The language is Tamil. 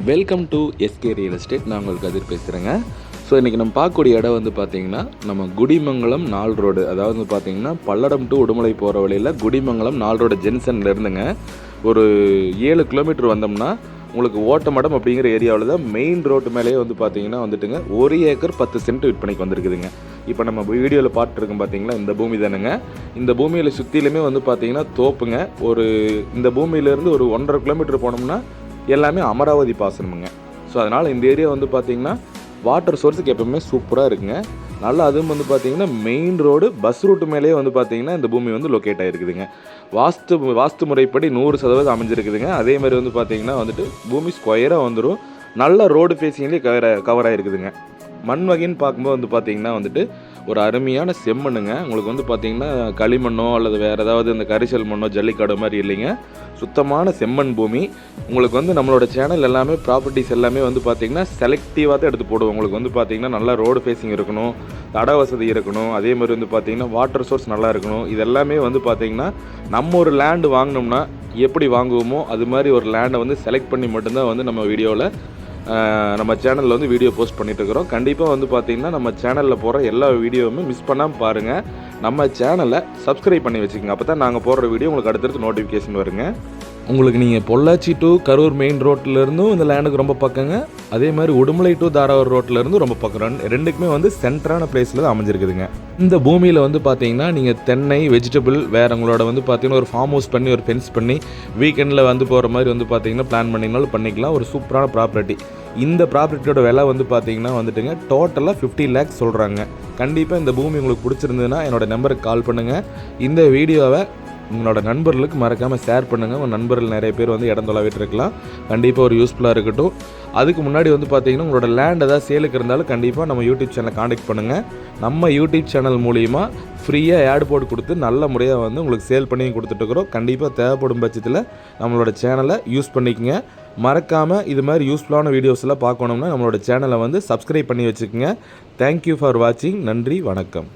Welcome to SK real estate நான் உங்களுக்கு கதிர் பேசுகிறேங்க ஸோ இன்றைக்கி நம்ம பார்க்கக்கூடிய இடம் வந்து பார்த்திங்கன்னா நம்ம குடிமங்கலம் நாள் ரோடு. அதாவது வந்து பார்த்திங்கன்னா பல்லடம் டு உடுமலை போகிற வழியில் குடிமங்கலம் நாள் ரோடு ஜென்சனில் இருந்துங்க. ஒரு ஏழு கிலோமீட்டர் வந்தோம்னா உங்களுக்கு ஓட்டமடம் அப்படிங்கிற ஏரியாவில் தான் மெயின் ரோட்டு மேலேயே வந்து பார்த்தீங்கன்னா வந்துட்டுங்க ஒரு ஏக்கர் பத்து சென்ட் விற்பனைக்கு வந்திருக்குதுங்க. இப்போ நம்ம வீடியோவில் பார்த்துருக்கோம் பார்த்தீங்களா இந்த பூமி தானுங்க. இந்த பூமியில் சுற்றிலுமே வந்து பார்த்தீங்கன்னா தோப்புங்க. ஒரு இந்த பூமியிலேருந்து ஒரு ஒன்றரை கிலோமீட்டர் போனோம்னா எல்லாமே அமராவதி பாசனமுங்க. ஸோ அதனால் இந்த ஏரியா வந்து பார்த்திங்கன்னா வாட்டர் சோர்ஸுக்கு எப்பவுமே சூப்பராக இருக்குங்க. நல்லா அதுவும் வந்து பார்த்திங்கன்னா மெயின் ரோடு பஸ் ரூட்டு மேலேயே வந்து பார்த்திங்கன்னா இந்த பூமி வந்து லொக்கேட் ஆகிருக்குதுங்க வாஸ்து வாஸ்து முறைப்படி நூறு சதவீதம் அமைஞ்சிருக்குதுங்க. அதே மாதிரி வந்து பார்த்திங்கன்னா வந்துட்டு பூமி ஸ்கொயராக வந்துடும் நல்ல ரோடு ஃபேஸிங்லேயே கவர் கவர் ஆகிருக்குதுங்க மண் வகைன்னு பார்க்கும்போது வந்து பார்த்திங்கன்னா வந்துட்டு ஒரு அருமையான செம்மண்ணுங்க. உங்களுக்கு வந்து பார்த்தீங்கன்னா களிமண்ணோ அல்லது வேறு ஏதாவது இந்த கரிசல் மண்ணோ ஜல்லிக்காடு மாதிரி இல்லைங்க. சுத்தமான செம்மண் பூமி. உங்களுக்கு வந்து நம்மளோட சேனல் எல்லாமே ப்ராப்பர்ட்டிஸ் எல்லாமே வந்து பார்த்திங்கன்னா செலக்டிவாக தான் எடுத்து போடுவோம். உங்களுக்கு வந்து பார்த்திங்கன்னா நல்லா ரோடு ஃபேஸிங் இருக்கணும் தட வசதி இருக்கணும். அதே மாதிரி வந்து பார்த்திங்கன்னா வாட்டர் சோர்ஸ் நல்லா இருக்கணும். இது எல்லாமே வந்து பார்த்திங்கன்னா நம்ம ஒரு லேண்டு வாங்கினோம்னா எப்படி வாங்குவோமோ அது மாதிரி ஒரு லேண்டை வந்து செலக்ட் பண்ணி மட்டும்தான் வந்து நம்ம வீடியோவில் நம்ம சேனலில் வந்து வீடியோ போஸ்ட் பண்ணிட்டு இருக்கிறோம் கண்டிப்பாக வந்து பார்த்தீங்கன்னா நம்ம சேனலில் போகிற எல்லா வீடியோவுமே மிஸ் பண்ணாமல் பாருங்கள் நம்ம சேனலை சப்ஸ்கிரைப் பண்ணி வச்சுக்கோங்க. அப்போ தான் நாங்கள் போடுற வீடியோ உங்களுக்கு அடுத்தடுத்து நோட்டிஃபிகேஷன் வருங்க. உங்களுக்கு நீங்கள் பொள்ளாச்சி டு கரூர் மெயின் ரோட்டிலேருந்தும் இந்த லேண்டுக்கு ரொம்ப பக்கங்க. அதே மாதிரி உடுமலை டு தாராவூர் ரோட்டிலேருந்து ரொம்ப பக்கம். ரெண்டுக்குமே வந்து சென்டரான பிளேஸில் தான் அமைஞ்சிருக்குதுங்க. இந்த பூமியில் வந்து பார்த்தீங்கன்னா நீங்கள் தென்னை வெஜிடபிள் வேறு உங்களோட வந்து பார்த்தீங்கன்னா ஒரு ஃபார்ம் ஹவுஸ் பண்ணி ஒரு ஃபென்ஸ் பண்ணி வீக்கெண்டில் வந்து போகிற மாதிரி வந்து பார்த்தீங்கன்னா பிளான் பண்ணிங்கனாலும் பண்ணிக்கலாம். ஒரு சூப்பரான ப்ராப்பர்ட்டி இந்த ப்ராப்பர்ட்டியோட விலை வந்து பார்த்தீங்கன்னா வந்துட்டுங்க டோட்டலாக ஃபிஃப்டி லேக்ஸ் சொல்கிறாங்க கண்டிப்பாக இந்த பூமி உங்களுக்கு பிடிச்சிருந்ததுன்னா என்னோடய நம்பருக்கு கால் பண்ணுங்கள் இந்த வீடியோவை உங்களோட நண்பர்களுக்கு மறக்காமல் ஷேர் பண்ணுங்கள் உங்கள் நண்பர்கள் நிறைய பேர் வந்து இடம் தொலைவிட்டு இருக்கலாம். கண்டிப்பாக ஒரு யூஸ்ஃபுல்லாக இருக்கட்டும். அதுக்கு முன்னாடி வந்து பார்த்தீங்கன்னா உங்களோட லேண்ட் ஏதாவது சேலுக்கு இருந்தாலும் கண்டிப்பாக நம்ம யூடியூப் சேனலை காண்டாக்ட் பண்ணுங்கள் நம்ம யூடியூப் சேனல் மூலிமா ஃப்ரீயாக ஆட் போட்டு கொடுத்து நல்ல முறையாக வந்து உங்களுக்கு சேல் பண்ணி கொடுத்துட்ருக்குறோம் கண்டிப்பாக தேவைப்படும் பட்சத்தில் நம்மளோட சேனலை யூஸ் பண்ணிக்கோங்க. மறக்காமல் இது மாதிரி யூஸ்ஃபுல்லான வீடியோஸ்லாம் பார்க்கணும்னா நம்மளோட சேனலை வந்து சப்ஸ்கிரைப் பண்ணி வச்சுக்கோங்க. தேங்க்யூ ஃபார் வாட்சிங் நன்றி வணக்கம்.